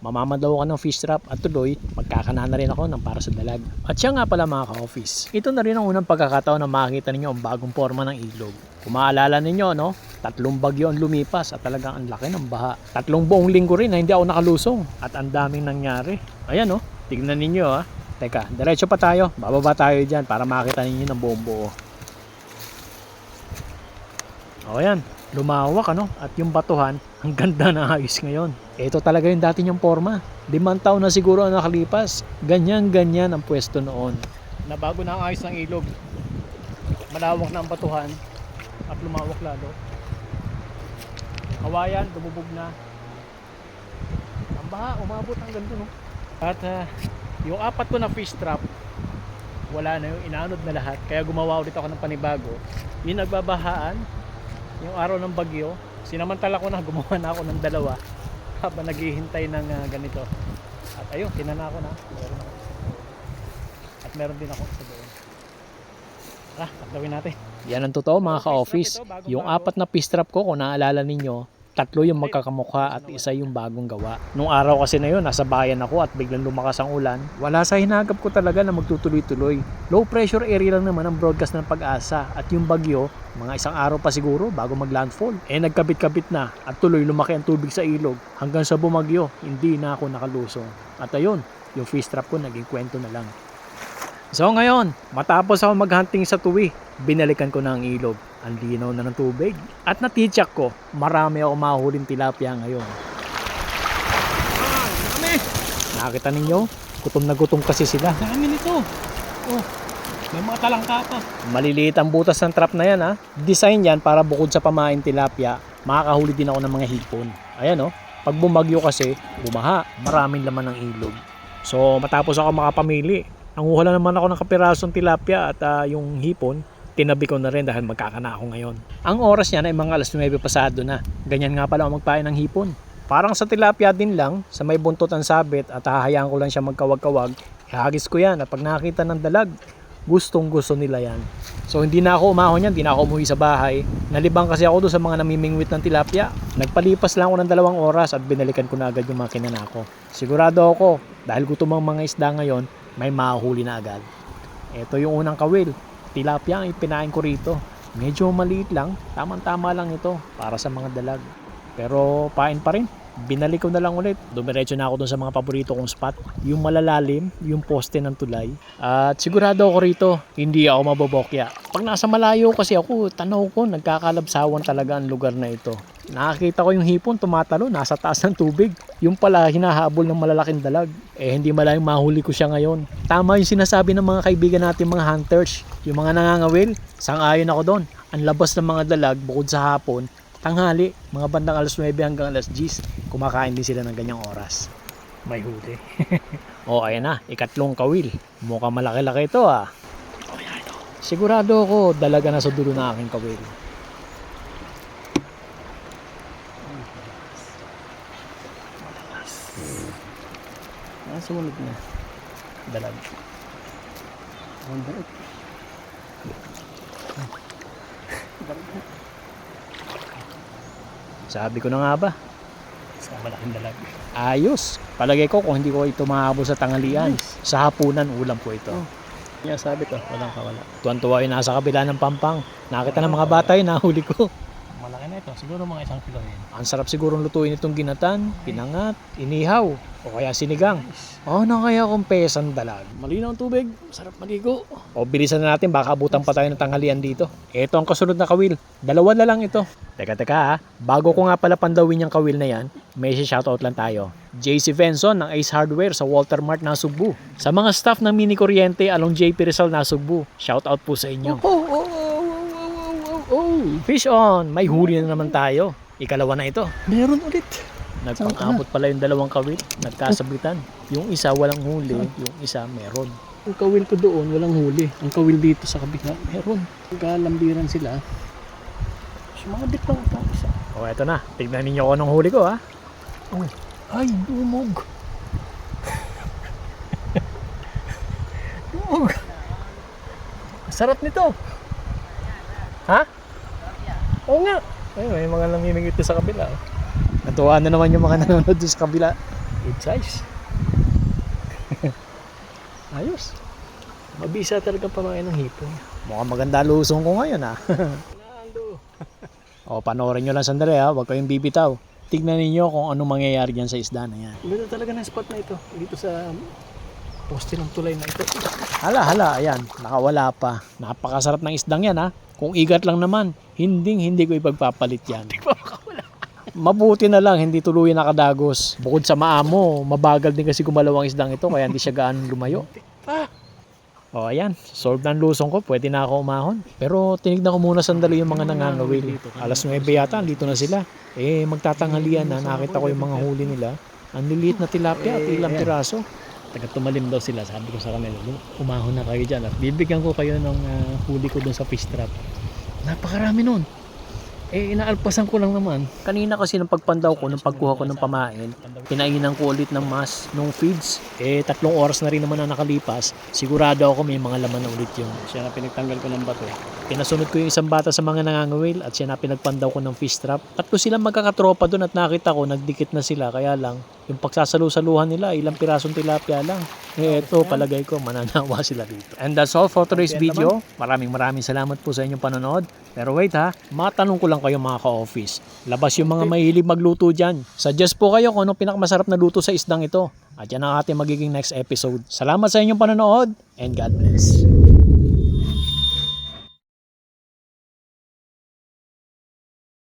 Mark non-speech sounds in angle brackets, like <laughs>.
mamamadaw ka ng fish trap at tuloy magkakana na rin ako ng para sa dalag. At siya nga pala mga ka-office, ito na rin ang unang pagkakataon na makikita ninyo ang bagong forma ng ilog. Kung maalala ninyo, no? Tatlong bagyo ang lumipas at talagang ang laki ng baha. Tatlong buong linggo rin na hindi ako nakalusong at ang daming nangyari. Ayan, no? Tignan ninyo, ha? Teka, diretso pa tayo. Bababa tayo dyan para makita ninyo ng buong buo. O yan, lumawak ano at yung batuhan ang <laughs> ganda na ayos ngayon. Ito talaga yung dati niyang forma. Limang taon na siguro ang nakalipas. Ganyan-ganyan ang pwesto noon. Nabago na ang ayos ng ilog. Malawak na ang batuhan at lumawak lalo. Kawayan, dumubog na. Ang baha, umabot hanggang doon. No? At ah, yung apat ko na fish trap, wala na yung inanod na lahat. Kaya gumawa ulit ako ng panibago. Yung nagbabahaan, yung araw ng bagyo, sinamantala ko na <laughs> gumawa na ako ng dalawa habang naghihintay ng ah, ganito. At ayun, kinana ko na. Meron ako. At meron din ako sa doon. Ah, tatlawin natin. Yan ang totoo mga ka-office. Yung apat na fish trap ko, kung naalala ninyo, tatlo yung magkakamukha at isa yung bagong gawa. Nung araw kasi na yun, nasa bayan ako at biglang lumakas ang ulan. Wala sa hinagap ko talaga na magtutuloy-tuloy. Low pressure area lang naman ang broadcast ng pag-asa at yung bagyo, mga isang araw pa siguro bago mag-landfall. Eh nagkabit-kabit na at tuloy lumaki ang tubig sa ilog hanggang sa bumagyo, hindi na ako nakalusong. At ayun, yung fish trap ko naging kwento na lang. So ngayon, matapos ako maghunting sa tuwi, binalikan ko na ang ilog. Ang linaw na ng tubig. At natitsak ko, marami ako mahuling tilapia ngayon. Dami! Nakita ninyo? Gutom na gutom kasi sila. Dami nito. Oh, may mga talangka pa. Maliliit ang butas ng trap na yan ha. Design yan para bukod sa pamain tilapia, makakahuli din ako ng mga hipon. Ayan oh. Pag bumagyo kasi, bumaha. Maraming laman ng ilog. So matapos ako makapamili, nanguha lang naman ako ng kapirasong tilapia at ah, yung hipon, tinabi ko na rin dahil magkakana ako ngayon. Ang oras niya ay mga alas 9 pasado na. Ganyan nga pala ako magpain ng hipon. Parang sa tilapia din lang, sa may buntot ang sabit at hahayaan ko lang siya magkawag-kawag, ihagis ko yan at pag nakakita ng dalag, gustong gusto nila yan. So hindi na ako umahon yan, hindi na ako umuwi sa bahay. Nalibang kasi ako doon sa mga namimingwit ng tilapia. Nagpalipas lang ako ng dalawang oras at binalikan ko na agad yung mga kinana ko. Sigurado ako, dahil gutom ang mga isda ngayon, may mahuli na agad. Ito yung unang kawil. Tilapia ang ipinain ko rito. Medyo maliit lang, tamang-tama lang ito para sa mga dalag. Pero pain pa rin. Binalik ko na lang ulit. Dumiretso na ako dun sa mga paborito kong spot. Yung malalalim, yung poste ng tulay. At sigurado ako rito, hindi ako mabobokya. Pag nasa malayo kasi ako, tanaw ko, nagkakalabsawan talaga ang lugar na ito. Nakakita ko yung hipon tumatalo, nasa taas ng tubig. Yung pala, hinahabol ng malalaking dalag. Eh, hindi malayong mahuli ko siya ngayon. Tama yung sinasabi ng mga kaibigan natin mga hunters. Yung mga nangangawil, sang-ayon ako doon. Ang labas ng mga dalag, bukod sa hapon, tanghali, mga bandang alas 9 hanggang alas 10, kumakain din sila ng ganyang oras. May huli. <laughs> o, ayan na, ikatlong kawil. Mukhang malaki-laki ito ah. O, yan ito. Sigurado ako, dalaga na sa dulo na aking kawil. Ah, sumunod na. Dalag. Ang bait. Sabi ko na nga ba, Sa malaking dalag. ayos. Palagay ko kung hindi ko ito mahabol sa tanghalian, sa hapunan ulam ko ito. Oh. Kaya sabi ko, walang kawala. Tuwan-tuwa yung nasa kabila ng pampang. Nakita ng mga bata yun, nahuli ko. Malaki na ito. Siguro mga isang kilo yan. Ang sarap sigurong lutuin itong ginatan, pinangat, inihaw, o kaya sinigang. O na kaya kung pesang dalag. Malinaw ang tubig. Sarap maligo. O bilisan na natin, baka abutan pa tayo ng tanghalian dito. Ito ang kasunod na kawil. Dalawa na lang ito. Teka, teka ha. Bago ko nga pala pandawin yung kawil na yan, may shoutout lang tayo. JC Venson ng Ace Hardware sa Walter Mart na Sugbu. Sa mga staff ng Mini Kuryente along JP Rizal na Sugbu, shoutout po sa inyo. Oh, oh, oh, oh, oh, oh, oh. Fish on! May huli na naman tayo. Ikalawa na ito. Meron ulit. Nagpang-abot pala yung dalawang kawil. Nagkasabitan. Yung isa walang huli, yung isa meron. Ang kawil ko doon, walang huli. Ang kawil dito sa kabila, meron. Nagkalambiran sila. Dip lang ito. Isa. O eto na. Tignan ninyo ako ng huli ko ha. Oh. Ay, dumog. <laughs> dumog. Sarap nito. Ha? Oo nga. Ay, may mga namimigit sa kabila. oh. Natuwa na naman yung mga <laughs> nanonood doon sa kabila. Good size. <laughs> Ayos. Mabisa talaga pamain ng hipon. Mukhang maganda lusong ko ngayon ah. Nando. <laughs> o panoorin nyo lang sandali ha, huwag kayong bibitaw. Tignan ninyo kung ano mangyayari dyan sa isda na yan. Ganda talaga ng spot na ito. Dito sa poste ng tulay na ito. Hala, hala, ayan, nakawala pa. Napakasarap ng isdang yan ha. Kung igat lang naman, hindi hindi ko ipagpapalit yan. Mabuti na lang, hindi tuluyan nakadagos. Bukod sa maamo, mabagal din kasi gumalaw ang isdang ito, kaya hindi siya gaano lumayo. Ah, O ayan, solve ng lusong ko, pwede na ako umahon. Pero tinignan ko muna sandali yung mga nangangawil. Alas 9 yata, andito na sila. Eh, magtatanghalian na, nakita ko yung mga huli nila. Ang liliit na tilapia at ilang piraso. Taga tumalim daw sila. Sabi ko sa kanila, umahon na kayo dyan. At bibigyan ko kayo ng ah, huli ko dun sa fish trap. Napakarami nun. Eh, inaalpasan ko lang naman. Kanina kasi nung pagpandaw ko, nung pagkuha ko ng pamain, pinainan ko ulit ng mas nung feeds. Eh, tatlong oras na rin naman na nakalipas. Sigurado ako may mga laman na ulit yung Siya na pinagtanggal ko ng bato. Pinasunod ko yung isang bata sa mga nangangawil at siya na pinagpandaw ko ng fish trap. Tatlo silang magkakatropa doon at nakita ko nagdikit na sila kaya lang yung pagsasalu-saluhan nila ilang pirasong tilapia lang. Eh eto palagay ko mananawa sila dito. And that's all for today's video. Maraming maraming salamat po sa inyong panonood. Pero wait ha, matanong ko lang kayo mga ka-office. Labas yung mga mahilig magluto dyan. Suggest po kayo kung anong pinakamasarap na luto sa isdang ito. At yan ang ating magiging next episode. Salamat sa inyong panonood and God bless.